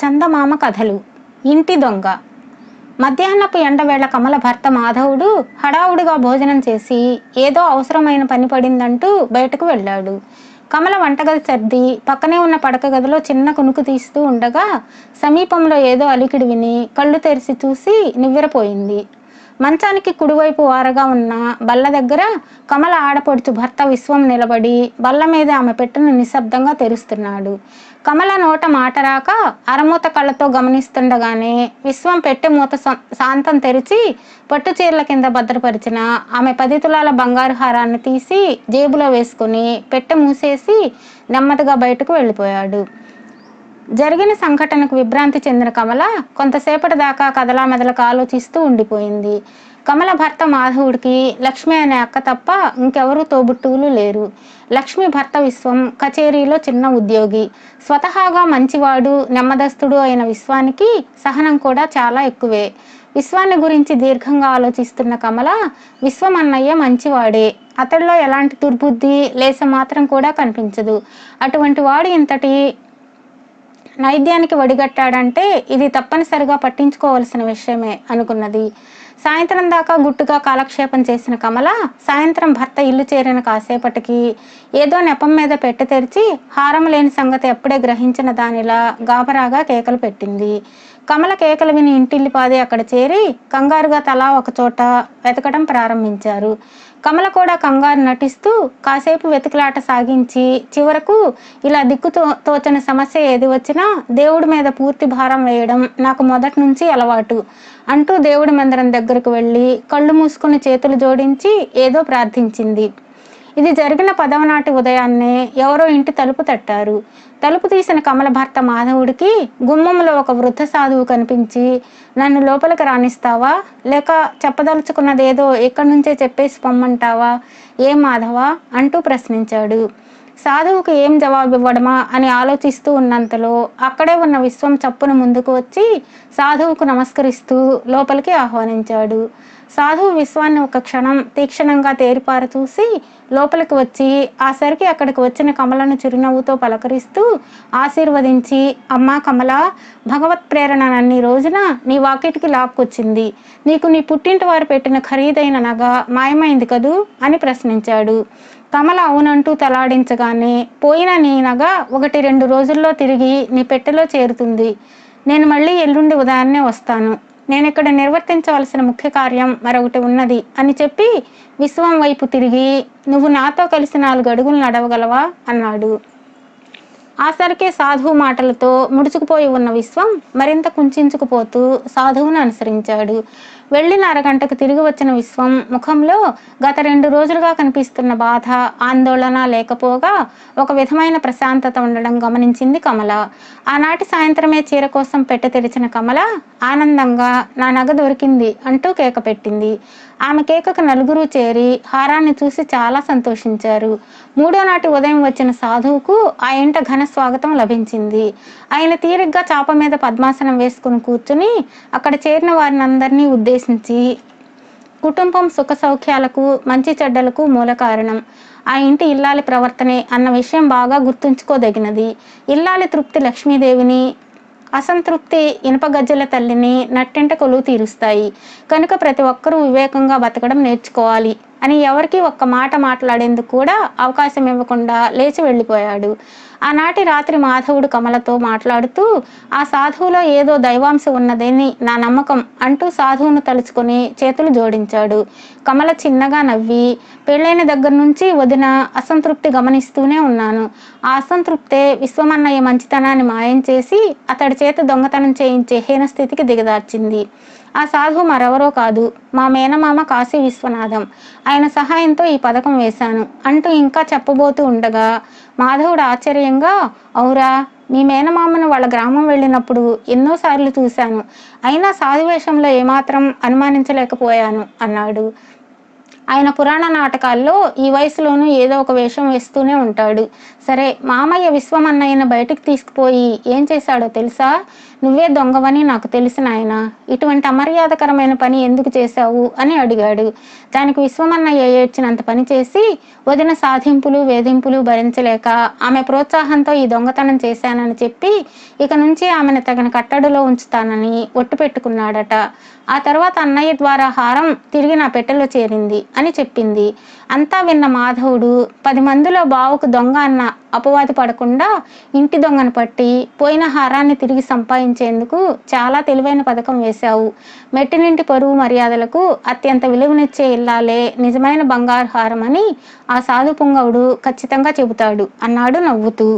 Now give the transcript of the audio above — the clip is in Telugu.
చందమామ కథలు. ఇంటి దొంగ. మధ్యాహ్నపు ఎండవేళ కమల భర్త మాధవుడు హడావుడిగా భోజనం చేసి ఏదో అవసరమైన పని పడిందంటూ బయటకు వెళ్ళాడు. కమల వంటగది సర్ది పక్కనే ఉన్న పడక గదిలో చిన్న కునుకు తీస్తూ ఉండగా సమీపంలో ఏదో అలికిడి విని కళ్ళు తెరిచి చూసి నివ్వెరపోయింది. మంచానికి కుడివైపు వారగా ఉన్న బల్ల దగ్గర కమల ఆడపడుచు భర్త విశ్వం నిలబడి బల్ల మీద ఆమె పెట్టును నిశ్శబ్దంగా తెరుస్తున్నాడు. కమల నోట మాట రాక అరమూత కళ్ళతో గమనిస్తుండగానే విశ్వం పెట్టె మూత శాంతం తెరిచి పట్టు చీరల కింద భద్రపరిచిన ఆమె పది తులాల బంగారు హారాన్ని తీసి జేబులో వేసుకుని పెట్టె మూసేసి నెమ్మదిగా బయటకు వెళ్ళిపోయాడు. జరిగిన సంఘటనకు విభ్రాంతి చెందిన కమల కొంతసేపటి దాకా కదలామెదలకు ఆలోచిస్తూ ఉండిపోయింది. కమల భర్త మాధవుడికి లక్ష్మి అనే అక్క తప్ప ఇంకెవరూ తోబుట్టువులు లేరు. లక్ష్మి భర్త విశ్వం కచేరీలో చిన్న ఉద్యోగి. స్వతహాగా మంచివాడు నెమ్మదస్తుడు అయిన విశ్వానికి సహనం కూడా చాలా ఎక్కువే. విశ్వాన్ని గురించి దీర్ఘంగా ఆలోచిస్తున్న కమల విశ్వం అన్నయ్య మంచివాడే. అతడిలో ఎలాంటి దుర్బుద్ధి లేస మాత్రం కూడా కనిపించదు. అటువంటి వాడు ఇంతటి నైద్యానికి వడిగట్టాడంటే ఇది తప్పనిసరిగా పట్టించుకోవలసిన విషయమే అనుకున్నది. సాయంత్రం దాకా గుట్టుగా కాలక్షేపం చేసిన కమల సాయంత్రం భర్త ఇల్లు చేరిన కాసేపటికి ఏదో నెపం మీద పెట్టె తెరిచి హారం లేని సంగతి ఎప్పుడే గ్రహించిన దానిలా గాబరాగా కేకలు పెట్టింది. కమల కేకలు విని ఇంటిల్లిపాది అక్కడ చేరి కంగారుగా తలా ఒకచోట వెతకడం ప్రారంభించారు. కమల కూడా కంగారు నటిస్తూ కాసేపు వెతుకులాట సాగించి చివరకు ఇలా దిక్కుతో తోచని సమస్య ఏది వచ్చినా దేవుడి మీద పూర్తి భారం వేయడం నాకు మొదటి నుంచి అలవాటు. అంటూ దేవుడి మందిరం దగ్గరకు వెళ్ళి కళ్ళు మూసుకుని చేతులు జోడించి ఏదో ప్రార్థించింది. ఇది జరిగిన పదవ నాటి ఉదయాన్నే ఎవరో ఇంటి తలుపు తట్టారు. తలుపు తీసిన కమల భర్త మాధవుడికి గుమ్మంలో ఒక వృద్ధ సాధువు కనిపించి నన్ను లోపలికి రాణిస్తావా లేక చెప్పదలుచుకున్నదేదో ఇక్కడి నుంచే చెప్పేసి పొమ్మంటావా? ఏం మాధవా? అంటూ ప్రశ్నించాడు. సాధువుకు ఏం జవాబు ఇవ్వడమా అని ఆలోచిస్తూ ఉన్నంతలో అక్కడే ఉన్న విశ్వం చప్పున ముందుకు వచ్చి సాధువుకు నమస్కరిస్తూ లోపలికి ఆహ్వానించాడు. సాధువు విశ్వాన్ని ఒక క్షణం తీక్షణంగా తేరిపార చూసి లోపలికి వచ్చి ఆ సరికి అక్కడికి వచ్చిన కమలను చిరునవ్వుతో పలకరిస్తూ ఆశీర్వదించి అమ్మా కమల భగవత్ ప్రేరణ నన్ని రోజున నీ వాకిటికి లాక్కొచ్చింది. నీకు నీ పుట్టింటి వారు పెట్టిన ఖరీదైన నగ మాయమైంది కదూ? అని ప్రశ్నించాడు. కమల అవునంటూ తలాడించగానే పోయిన నీ నగ ఒకటి రెండు రోజుల్లో తిరిగి నీ పెట్టెలో చేరుతుంది. నేను మళ్ళీ ఎల్లుండి ఉదయాన్నే వస్తాను. నేను ఇక్కడ నిర్వర్తించవలసిన ముఖ్య కార్యం మరొకటి ఉన్నది అని చెప్పి విశ్వం వైపు తిరిగి నువ్వు నాతో కలిసి నాలుగు అడుగులు నడవగలవా? అన్నాడు. ఆసరికే సాధువు మాటలతో ముడుచుకుపోయి ఉన్న విశ్వం మరింత కుంచుకుపోతూ సాధువును అనుసరించాడు. వెళ్ళిన అరగంటకు తిరిగి వచ్చిన విశ్వం ముఖంలో గత రెండు రోజులుగా కనిపిస్తున్న బాధ ఆందోళన లేకపోగా ఒక విధమైన ప్రశాంతత ఉండడం గమనించింది కమల. ఆనాటి సాయంత్రమే చీర కోసం పెట్టె తెరిచిన కమల ఆనందంగా నా నగ దొరికింది అంటూ కేక పెట్టింది. ఆమె కేకకు నలుగురు చేరి హారాన్ని చూసి చాలా సంతోషించారు. మూడో నాటి ఉదయం వచ్చిన సాధువుకు ఆ ఇంట ఘన స్వాగతం లభించింది. ఆయన తీరిగ్గా చాప మీద పద్మాసనం వేసుకుని కూర్చుని అక్కడ చేరిన వారిని అందరినీ ఉద్దేశించి కుటుంబం సుఖ సౌఖ్యాలకు మంచి చెడ్డలకు మూల కారణం. ఆ ఇంటి ఇల్లాలి ప్రవర్తనే అన్న విషయం బాగా గుర్తుంచుకోదగినది. ఇల్లాలి తృప్తి లక్ష్మీదేవిని అసంతృప్తి ఇనుపగజ్జల తల్లిని నట్టెంట కొలువు తీరుస్తాయి. కనుక ప్రతి ఒక్కరూ వివేకంగా బతకడం నేర్చుకోవాలి. అని ఎవరికి ఒక్క మాట మాట్లాడేందుకు కూడా అవకాశం ఇవ్వకుండా లేచి వెళ్ళిపోయాడు. ఆనాటి రాత్రి మాధవుడు కమలతో మాట్లాడుతూ ఆ సాధువులో ఏదో దైవాంశం ఉన్నదని నా నమ్మకం అంటూ సాధువును తలుచుకొని చేతులు జోడించాడు. కమల చిన్నగా నవ్వి పెళ్ళైన దగ్గర నుంచి వదిన అసంతృప్తి గమనిస్తూనే ఉన్నాను. ఆ అసంతృప్తే విశ్వమన్నయ్య మంచితనాన్ని మాయం చేసి అతడి చేత దొంగతనం చేయించే హీన స్థితికి దిగదార్చింది. ఆ సాధువు మరెవరో కాదు. మా మేనమామ కాశీ విశ్వనాథం. ఆయన సహాయంతో ఈ పథకం వేశాను. అంటూ ఇంకా చెప్పబోతూ ఉండగా మాధవుడు ఆశ్చర్యంగా ఔరా మీ మేనమామను వాళ్ళ గ్రామం వెళ్ళినప్పుడు ఎన్నోసార్లు చూశాను. అయినా సాధువేషంలో ఏమాత్రం అనుమానించలేకపోయాను అన్నాడు. ఆయన పురాణ నాటకాల్లో ఈ వయసులోనూ ఏదో ఒక వేషం వేస్తూనే ఉంటాడు. సరే మామయ్య విశ్వమన్నయ్యను బయటికి తీసుకుపోయి ఏం చేశాడో తెలుసా? నువ్వే దొంగవని నాకు తెలిసిన ఆయన ఇటువంటి అమర్యాదకరమైన పని ఎందుకు చేశావు అని అడిగాడు. దానికి విశ్వమన్నయ్య ఏడ్చినంత పని చేసి వదిన సాధింపులు వేధింపులు భరించలేక ఆమె ప్రోత్సాహంతో ఈ దొంగతనం చేశానని చెప్పి ఇక నుంచి ఆమెను తగిన కట్టడిలో ఉంచుతానని ఒట్టు పెట్టుకున్నాడట. ఆ తర్వాత అన్నయ్య ద్వారా హారం తిరిగి నా పెట్టెలో చేరింది అని చెప్పింది. అంతా విన్న మాధవుడు పది మందిలో బావుకు దొంగ అన్న అపవాది పడకుండా ఇంటి దొంగను పట్టి పోయిన హారాన్ని తిరిగి సంపాదించేందుకు చాలా తెలివైన పథకం వేశావు. మెట్టినింటి పరువు మర్యాదలకు అత్యంత విలువనిచ్చే ఇల్లాలే నిజమైన బంగారు హారం అని ఆ సాధు పుంగవుడు ఖచ్చితంగా చెబుతాడు. అన్నాడు నవ్వుతూ.